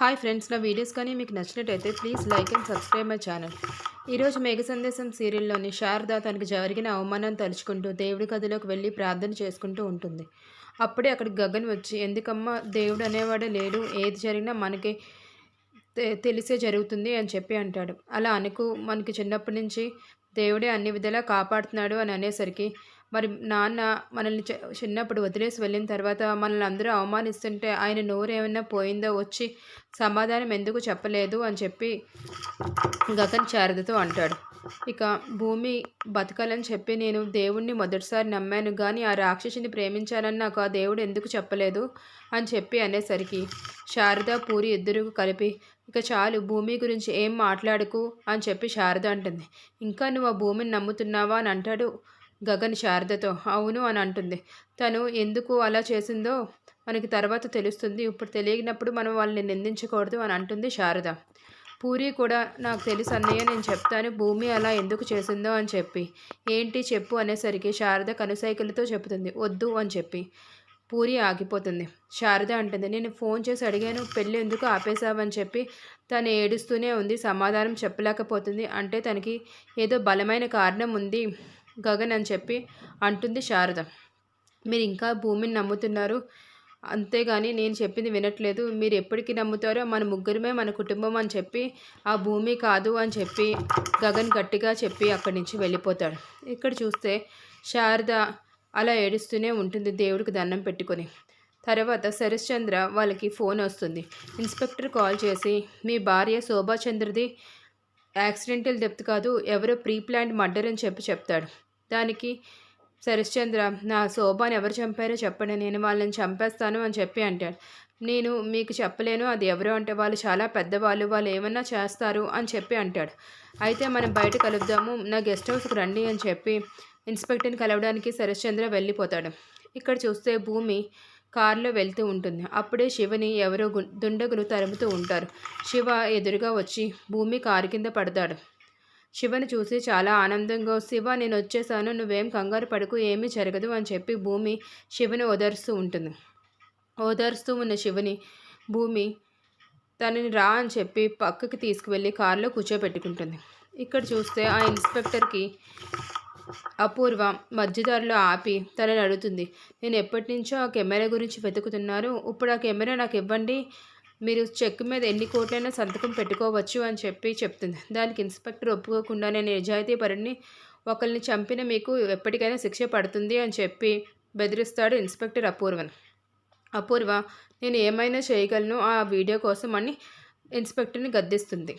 Hi friends నా videos కానీ మీకు నచ్చినట్టయితే please like and subscribe my channel. ఈరోజు మేఘ సందేశం సీరియల్లోని శారద తనకు జరిగిన అవమానం తలుచుకుంటూ దేవుడి గదిలోకి వెళ్ళి ప్రార్థన చేసుకుంటూ ఉంటుంది. అప్పుడే అక్కడికి గగన్ వచ్చి ఎందుకమ్మా దేవుడు అనేవాడే లేడు. ఏది జరిగినా మనకి తెలిసే జరుగుతుంది అని చెప్పి అంటాడు. అలా అనుకు మనకి చిన్నప్పటి నుంచి దేవుడే అన్ని విధాలా కాపాడుతున్నాడు అని అనేసరికి మరి నాన్న మనల్ని చిన్నప్పుడు వదిలేసి వెళ్ళిన తర్వాత మనల్ని అందరూ అవమానిస్తుంటే ఆయన నోరు ఏమైనా పోయిందో వచ్చి సమాధానం ఎందుకు చెప్పలేదు అని చెప్పి గగన్ శారదతో అంటాడు. ఇక భూమి బతకాలని చెప్పి నేను దేవుణ్ణి మొదటిసారి నమ్మాను కానీ ఆ రాక్షసిని ప్రేమించాలని నాకు ఆ దేవుడు ఎందుకు చెప్పలేదు అని చెప్పి అనేసరికి శారద పూరి ఇద్దరు కలిపి ఇక చాలు భూమి గురించి ఏం మాట్లాడుకు అని చెప్పి శారద అంటుంది. ఇంకా నువ్వు ఆ భూమిని నమ్ముతున్నావా అని అంటాడు గగన్ శారదతో. అవును అని అంటుంది. తను ఎందుకు అలా చేసిందో మనకి తర్వాత తెలుస్తుంది. ఇప్పుడు తెలియనప్పుడు మనం వాళ్ళని నిందించకూడదు అని అంటుంది శారద. పూరి కూడా నాకు తెలుసు అన్నయ్య నేను చెప్తాను. భూమి అలా ఎందుకు చేసిందో అని చెప్పి. ఏంటి చెప్పు అనేసరికి శారద కనుసైకిలతో చెప్తుంది వద్దు అని చెప్పి. పూరి ఆగిపోతుంది. శారద అంటుంది నేను ఫోన్ చేసి అడిగాను పెళ్ళి ఎందుకు ఆపేశావని చెప్పి. తను ఏడుస్తూనే ఉంది సమాధానం చెప్పలేకపోతుంది. అంటే తనకి ఏదో బలమైన కారణం ఉంది. గగన్ అని చెప్పి అంటుంది శారద. మీరు ఇంకా భూమిని నమ్ముతున్నారు. అంతేగాని నేను చెప్పింది వినట్లేదు. మీరు ఎప్పటికీ నమ్ముతారో మన ముగ్గురమే మన కుటుంబం అని చెప్పి ఆ భూమి కాదు అని చెప్పి గగన్ గట్టిగా చెప్పి అక్కడి నుంచి వెళ్ళిపోతాడు. ఇక్కడ చూస్తే శారద అలా ఏడుస్తూనే ఉంటుంది దేవుడికి దండం పెట్టుకొని. తర్వాత శరశ్చంద్ర వాళ్ళకి ఫోన్ వస్తుంది. ఇన్స్పెక్టర్ కాల్ చేసి మీ భార్య శోభాచంద్రది యాక్సిడెంటల్ డెప్త్ కాదు ఎవరో ప్రీ ప్లాంట్ మర్డర్ అని చెప్పి చెప్తాడు. దానికి శరశ్చంద్ర నా శోభాని ఎవరు చంపారో చెప్పండి నేను వాళ్ళని చంపేస్తాను అని చెప్పి అంటాడు. నేను మీకు చెప్పలేను అది ఎవరు అంటే వాళ్ళు చాలా పెద్దవాళ్ళు వాళ్ళు ఏమన్నా చేస్తారు అని చెప్పి అంటాడు. అయితే మనం బయట కలుద్దాము నా గెస్ట్ హౌస్కి రండి అని చెప్పి ఇన్స్పెక్టర్ని కలవడానికి శరశ్చంద్ర వెళ్ళిపోతాడు. ఇక్కడ చూస్తే భూమి కారులో వెళ్తూ ఉంటుంది. అప్పుడే శివని ఎవరో దుండగులు తరుముతూ ఉంటారు. శివ ఎదురుగా వచ్చి భూమి కారు కింద పడతాడు. శివను చూసి చాలా ఆనందంగా శివ నేను వచ్చేసాను నువ్వేం కంగారు పడుకు ఏమీ జరగదు అని చెప్పి భూమి శివని ఓదారుస్తూ ఉంటుంది. ఓదారుస్తూ ఉన్న శివని భూమి తనని రా అని చెప్పి పక్కకి తీసుకువెళ్ళి కారులో కూర్చోబెట్టుకుంటుంది. ఇక్కడ చూస్తే ఆ ఇన్స్పెక్టర్కి అపూర్వ మధ్యదారిలో ఆపి తనని అడుగుతుంది నేను ఎప్పటి నుంచో ఆ కెమెరా గురించి వెతుకుతున్నాను ఇప్పుడు ఆ కెమెరా నాకు ఇవ్వండి మీరు చెక్ మీద ఎన్ని కోట్లైనా సంతకం పెట్టుకోవచ్చు అని చెప్పి చెప్తుంది. దానికి ఇన్స్పెక్టర్ ఒప్పుకోకుండా నేను నిజాయితీ ఒకరిని చంపిన మీకు ఎప్పటికైనా శిక్ష పడుతుంది అని చెప్పి బెదిరిస్తాడు ఇన్స్పెక్టర్ అపూర్వన్. అపూర్వ నేను ఏమైనా చేయగలను ఆ వీడియో కోసం అని ఇన్స్పెక్టర్ని గద్దిస్తుంది.